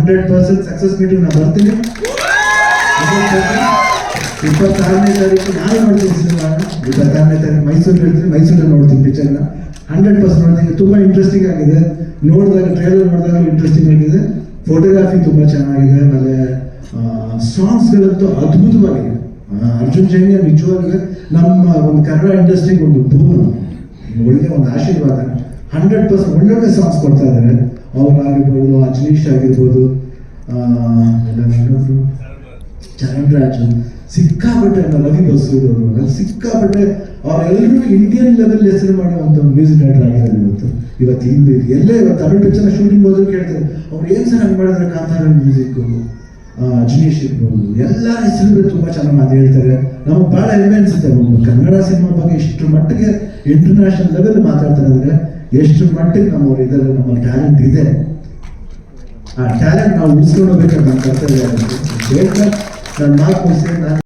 Hundred percent success meeting ನಾನು ಬರ್ತೀನಿ. ಇಪ್ಪತ್ತಾರನೇ ತಾರೀಕು ನಾನು ನೋಡ್ತೀನಿ ಸಿನಿಮಾ ಇಪ್ಪತ್ತಾರನೇ ತಾರೀಕು ಮೈಸೂರು ಹೇಳ್ತೀನಿ ಮೈಸೂರಲ್ಲಿ ನೋಡ್ತೀನಿ ಪಿಕ್ಚರ್ನ ಹಂಡ್ರೆಡ್ ಪರ್ಸೆಂಟ್ ನೋಡ್ತೀನಿ. ತುಂಬ ಇಂಟ್ರೆಸ್ಟಿಂಗ್ ಆಗಿದೆ. ನೋಡಿದಾಗ ಟ್ರೇಲರ್ ನೋಡಿದಾಗ ಇಂಟ್ರೆಸ್ಟಿಂಗ್ ಆಗಿದೆ. ಫೋಟೋಗ್ರಾಫಿ ತುಂಬ ಚೆನ್ನಾಗಿದೆ. ಆಮೇಲೆ ಸಾಂಗ್ಸ್ಗಳಂತೂ ಅದ್ಭುತವಾಗಿದೆ. ಅರ್ಜುನ್ ಜೈನ್ಯ ನಿಜವಾಗಿದೆ. ನಮ್ಮ ಒಂದು ಕನ್ನಡ ಇಂಡಸ್ಟ್ರಿಗೆ ಒಂದು ಭೂಮಿ. ಒಳ್ಳೆ ಒಂದು ಆಶೀರ್ವಾದ. ಹಂಡ್ರೆಡ್ ಪರ್ಸೆಂಟ್ ಒಳ್ಳೊಳ್ಳೆ ಸಾಂಗ್ಸ್ ಕೊಡ್ತಾ ಇದ್ದಾರೆ. ಅವ್ರಾಗಿರ್ಬೋದು ಅಜನೀಶ್ ಆಗಿರ್ಬೋದು ಚರಣ್ ರಾಜು ಸಿಕ್ಕಾಪಟ್ಟೆ ಅಂತ ರವಿ ಬಸೂರ್ ಅವರು. ಅದು ಸಿಕ್ಕಾಪಟ್ಟೆ ಅವರೆಲ್ಲರೂ ಇಂಡಿಯನ್ ಲೆವೆಲ್ ಹೆಸರು ಮಾಡುವಂತ ಮ್ಯೂಸಿಕ್ ಡೈರೆಕ್ಟರ್ ಆಗಿದ್ದಾರೆ ಇವತ್ತು. ಇವತ್ತು ಹಿಂದೆ ಎಲ್ಲೇ ಇವತ್ತು ತಮಿಳು ಪಿಕ್ಚರ್ನ ಶೂಟಿಂಗ್ ಹೋದ್ರು ಕೇಳ್ತಾರೆ, ಅವ್ರು ಏನು ಸರ್ ಮಾಡಿದ್ರೆ ಕಾಂತಾರ ಮ್ಯೂಸಿಕ್ ಅಜನೀಶ್ ಇರ್ಬೋದು. ಎಲ್ಲ ಹೆಸರು ತುಂಬಾ ಚೆನ್ನಾಗಿ ಮಾತು ಹೇಳ್ತಾರೆ. ನಮಗೆ ಬಹಳ ಹೆಮ್ಮೆ ಅನ್ಸುತ್ತೆ. ಕನ್ನಡ ಸಿನಿಮಾ ಬಗ್ಗೆ ಇಷ್ಟು ಮಟ್ಟಿಗೆ ಇಂಟರ್ನ್ಯಾಷನಲ್ ಲೆವೆಲ್ ಮಾತಾಡ್ತಾರೆ ಅಂದ್ರೆ ಎಷ್ಟು ಮಟ್ಟಿಗೆ ನಮ್ಮವ್ರು ಇದರಲ್ಲಿ ನಮ್ಮ ಟ್ಯಾಲೆಂಟ್ ಇದೆ. ಆ ಟ್ಯಾಲೆಂಟ್ ನಾವು ಉಳಿಸ್ಕೊಳ್ಬೇಕಂತ ಕರ್ತವ್ಯ ನನ್ನ ಮಾತು ಮುಗಿಸಿ, ನಾನು